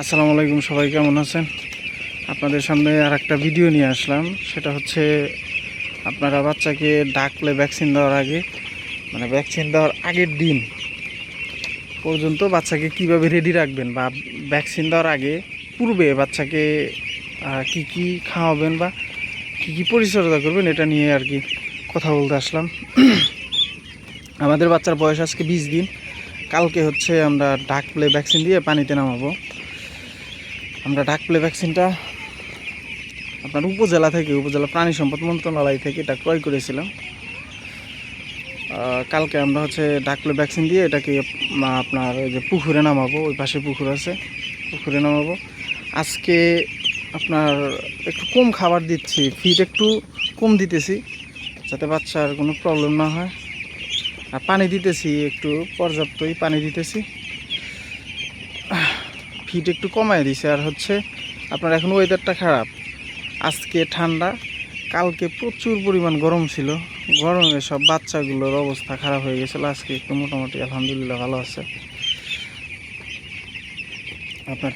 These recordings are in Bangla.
আসসালামু আলাইকুম, সবাই কেমন আছেন? আপনাদের সামনে আর একটা ভিডিও নিয়ে আসলাম। সেটা হচ্ছে, আপনারা বাচ্চাকে ডাকলে ভ্যাকসিন দেওয়ার আগে মানে ভ্যাকসিন দেওয়ার আগের দিন পর্যন্ত বাচ্চাকে কীভাবে রেডি রাখবেন বা ভ্যাকসিন দেওয়ার আগে, পূর্বে বাচ্চাকে কি কি খাওয়াবেন বা কি কি পরিচর্যা করবেন, এটা নিয়ে আর কি কথা বলতে আসলাম। আমাদের বাচ্চার বয়স আজকে বিশ দিন। কালকে হচ্ছে আমরা ডাক প্লে ভ্যাকসিন দিয়ে পানিতে নামাবো। আমরা ডাক প্লে ভ্যাকসিনটা আপনার উপজেলা থেকে, উপজেলা প্রাণী সম্পদ মন্ত্রণালয় থেকে এটা ক্রয় করেছিলাম। কালকে আমরা হচ্ছে ডাক প্লে ভ্যাকসিন দিয়ে এটাকে আপনার ওই যে পুকুরে নামাবো, ওই পাশে পুকুর আছে, পুকুরে নামাবো। আজকে আপনার একটু কম খাবার দিচ্ছি ফিড একটু কম দিতেছি, যাতে বাচ্চার কোনো প্রবলেম না হয়। আর পানি দিতেছি, একটু পর্যাপ্তই পানি দিতেছি। ফিট একটু কমায় দিছে। আর হচ্ছে আপনার এখন ওয়েদারটা খারাপ। আজকে ঠান্ডা, কালকে প্রচুর পরিমাণ গরম ছিল। গরমে সব বাচ্চাগুলোর অবস্থা খারাপ হয়ে গেছিল। আজকে একটু মোটামুটি আলহামদুলিল্লাহ ভালো আছে। আপনার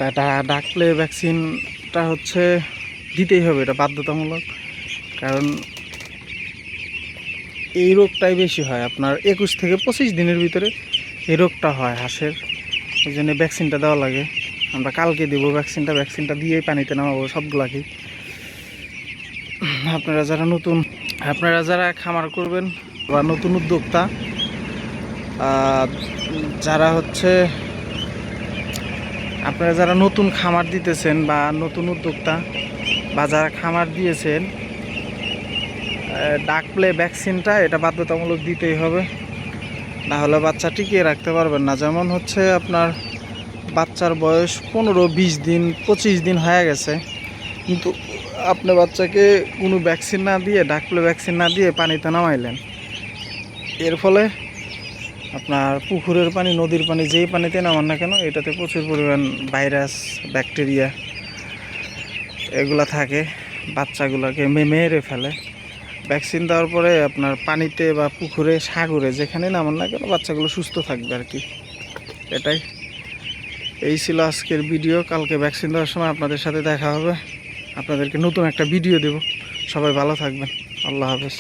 ডাকলে ভ্যাকসিনটা হচ্ছে দিতেই হবে, এটা বাধ্যতামূলক। কারণ এই রোগটাই বেশি হয়। আপনার একুশ থেকে পঁচিশ দিনের ভিতরে এই রোগটা হয়, হাঁসের। ওই জন্য ভ্যাকসিনটা দেওয়া লাগে। আমরা কালকে দেবো ভ্যাকসিনটা ভ্যাকসিনটা দিয়েই পানিতে নামাবো সবগুলাকেই আপনারা যারা নতুন, আপনারা যারা খামার করবেন বা নতুন উদ্যোক্তা যারা হচ্ছে, আপনারা যারা নতুন খামার দিতেছেন বা নতুন উদ্যোক্তা, বা যারা খামার দিয়েছেন ডাক প্লে ভ্যাকসিনটা এটা বাধ্যতামূলক দিতেই হবে। না হলে বাচ্চা টিকিয়ে রাখতে পারবেন না। যেমন হচ্ছে আপনার বাচ্চার বয়স পনেরো, বিশ দিন, পঁচিশ দিন হয়ে গেছে। কিন্তু আপনি বাচ্চাকে কোনো ভ্যাকসিন না দিয়ে ডাকলে ভ্যাকসিন না দিয়ে পানিতে নামাইলেন। এর ফলে আপনার পুকুরের পানি, নদীর পানি, যেই পানিতে নামান না কেন, এটাতে প্রচুর পরিমাণ ভাইরাস ব্যাকটেরিয়া এগুলা থাকে, বাচ্চাগুলোকে মেরে ফেলে। ভ্যাকসিন দেওয়ার পরে আপনার পানিতে বা পুকুরে, সাগরে যেখানে নামান না কেন, বাচ্চাগুলো সুস্থ থাকবে আর কি। এটাই। এই ছিল আজকের ভিডিও কালকে ভ্যাকসিন দেওয়ার সময় আপনাদের সাথে দেখা হবে। আপনাদেরকে নতুন একটা ভিডিও দেব। সবাই ভালো থাকবেন। আল্লাহ হাফেজ।